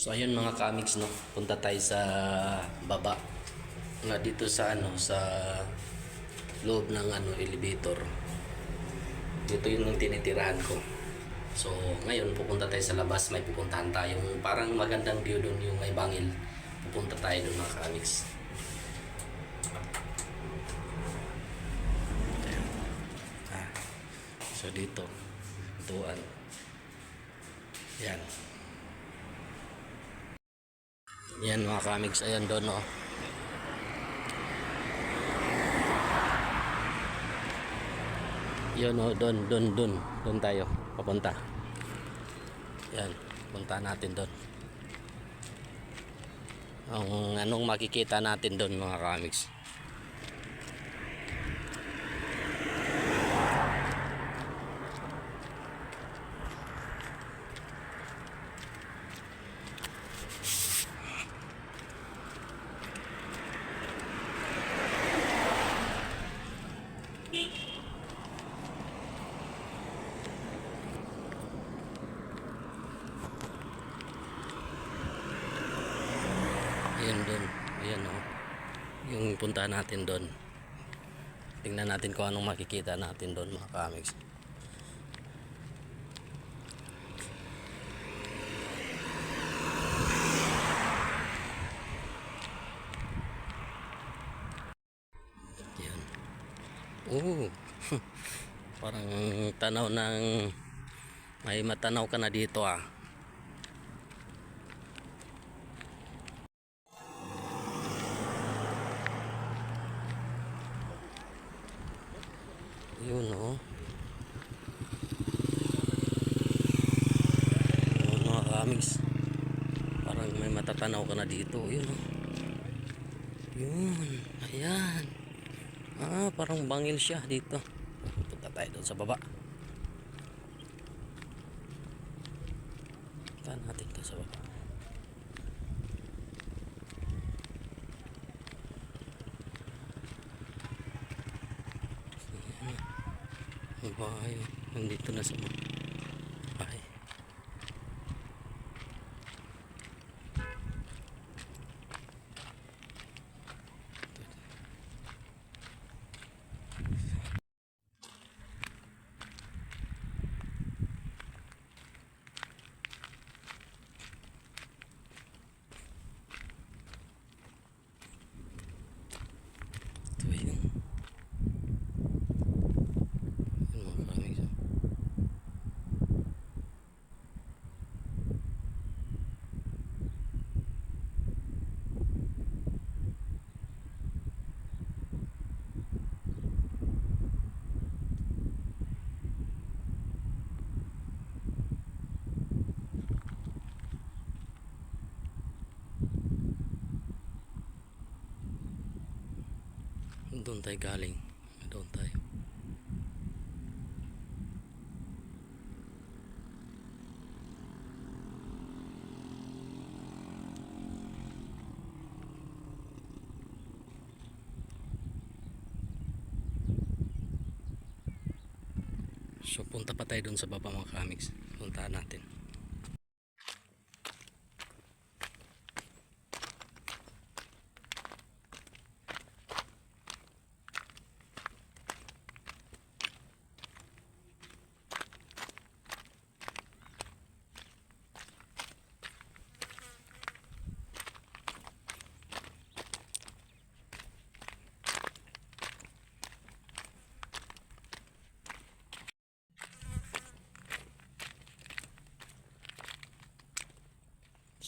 So ayun mga kamigs no, punta tayo sa baba. Nga dito sa ano sa loob ng ano elevator. Dito yung tinitirahan ko. So ngayon pupunta tayo sa labas, may pupuntahan tayong parang magandang view doon yung may bangil. Pupunta tayo doon mga kamigs. Ah. So dito, tuan. Yan. Yan mga kamigs, ayan doon oh. Yun oh, doon, doon, doon. Doon tayo, papunta. Yan, punta natin doon. Ang anong makikita natin doon mga kamigs. Ayan doon. Ayan oh. Yung punta natin doon. Tingnan natin kung anong makikita natin doon mga kamigs. Ayan. Oh. Parang tanaw ng may matanaw ka na dito ah. Yun oh. Yun mga kamigs. Parang may matatanaw ka na dito. Yun oh. Yun. Ayan. Ah, parang bangil siya dito. Punta tayo doon sa baba. Punta natin to sa baba. Ang bahay. Nandito na sa bahay. Ito yun. Yun mga kamigs, oh. Doon tayo galing. Doon tayo. So punta pa tayo doon sa baba mga kamigs. Puntahan natin.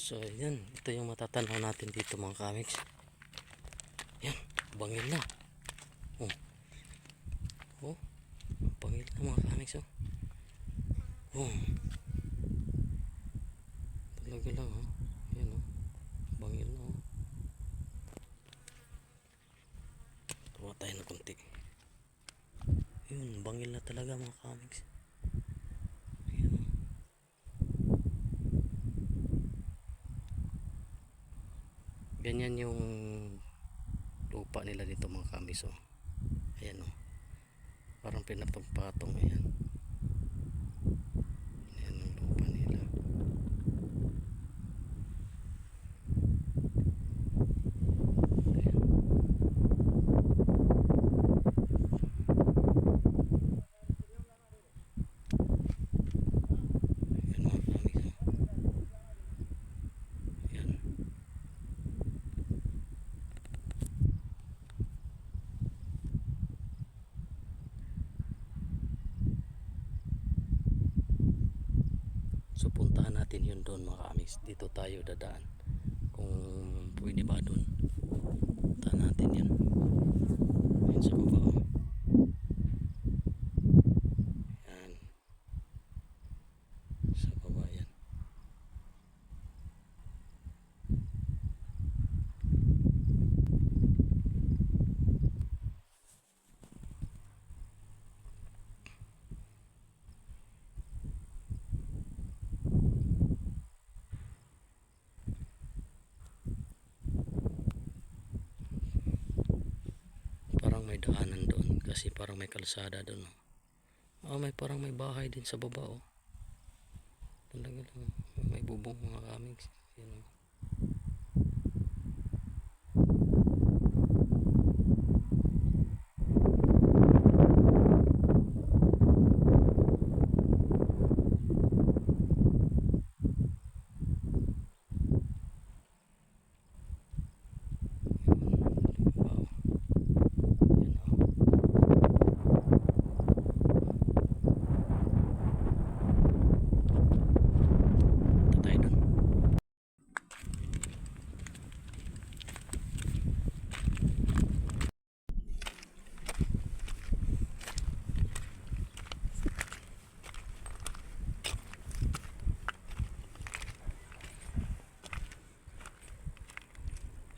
So yan, ito yung matatanaw natin dito mga kamigs. Yan, bangil na. Oh. Oh. Bangil na mga kamigs oh. Oh. Talaga lang oh. Yan oh. Bangil na oh. Tuwa tayo na konti. Yun, bangil na talaga mga kamigs. Yan oh. Ganyan yung lupa nila dito mga kamis oh. ayan oh. parang pinapagpatong ayan pupuntahan natin yun doon mga kamis. Dito tayo dadaan. Kung pwede ba doon? Daanan doon kasi parang may kalsada doon. Oh. Ah, may parang may bahay din sa baba oh. Talaga lang. May bubong mga kamiks. Yan oh. Wow. Yan oh. Punta tayo doon.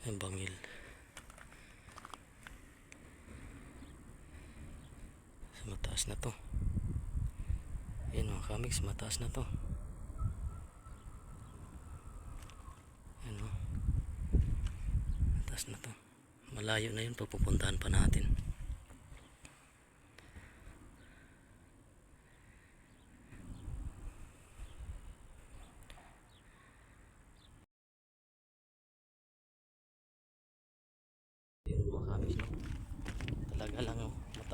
Ang bangil. Sa na to. Ayan mga kamiks, mataas na to. Ayan o. Mataas na to. Malayo na yun pagpupuntahan pa natin. Ayan mga kamiks no. Talaga lang oh. Mataas na to dito. Mataas. Sa baba. Sa baba na mga kamiks. Bangil na oh. Ayan oh. Bangil na mga kamiks. Ayun. Gala din tayo dito. Ah,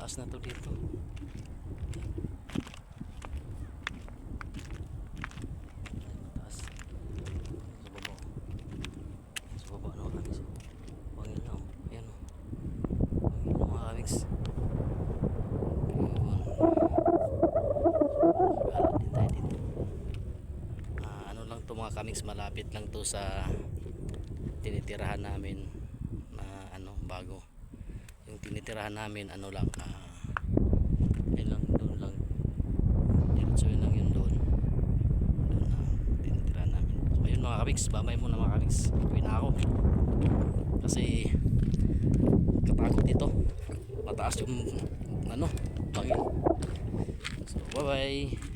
ano lang to mga kamiks malapit lang to sa tinitirahan namin na ano bago. Yung tinitirahan namin ano lang ah yun lang doon lang diretso yun lang yun doon doon na tinitirahan namin so ayun mga kabiks bamay muna mga kabiks uwi ako. Kasi katakot dito mataas yung ano bangin so bye bye